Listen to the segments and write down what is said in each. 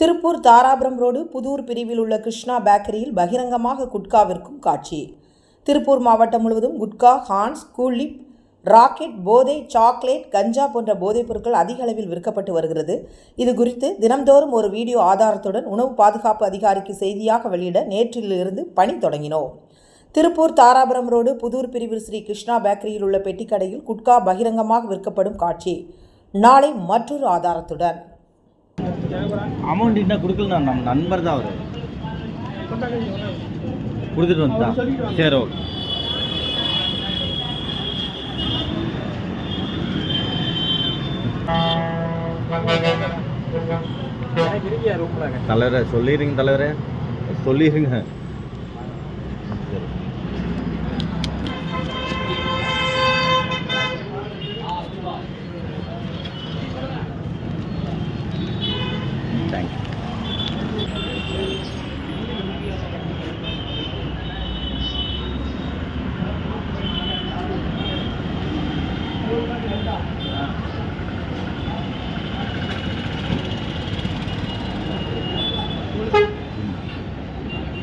Tiruppur Dharapuram road Pudur பிரிவில் உள்ள கிருஷ்ணா பேக்கரியில் பகிரங்கமாக குட்கா விற்கும் காட்சி. திருப்பூர் மாவட்டம் முழுவதும் gutka Hans Cool Lip rocket போதை சாக்லேட் கஞ்சா போன்ற போதைப் பொருட்கள் அதிக அளவில் விற்கப்பட்டு வருகிறது. இது குறித்து தினம்தோறும் ஒரு வீடியோ ஆதாரத்துடன் உணவு பாதுகாப்பு அதிகாரிக்கு செய்தியாக வெளியிட நேற்றிலிருந்து பணி தொடங்கினோம். திருப்பூர் தாராபுரம் ரோடு புதூர் பிரிவில் ஸ்ரீ கிருஷ்ணா பேக்கரியில் உள்ள பெட்டிக்கடையில் குட்கா பகிரங்கமாக விற்கப்படும் காட்சி. நாளை மற்றொரு ஆதாரத்துடன். அமௌண்ட் இன்னும் கொடுக்கலண்ணா. நம்ம நண்பர் தான் அவர். கொடுத்துட்டு வந்துட்டான். சரி ஓகே. தலைவரே சொல்லிடுங்க தலைவரே. சொல்லிடுங்க தேங்க்யூ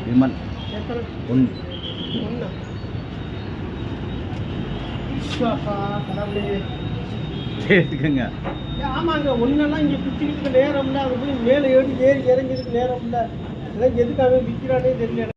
விமன் ஒன்று கேட்டுக்கங்க ஆமாங்க ஒன்னெல்லாம் இங்கே பிடிச்சிக்கிட்டு நேரம் இல்லை. அது போய் மேலே ஏறி ஏறி இறங்கிறதுக்கு நேரம் இல்லை. இதெல்லாம் எதுக்காக விற்கிறானே தெரியல.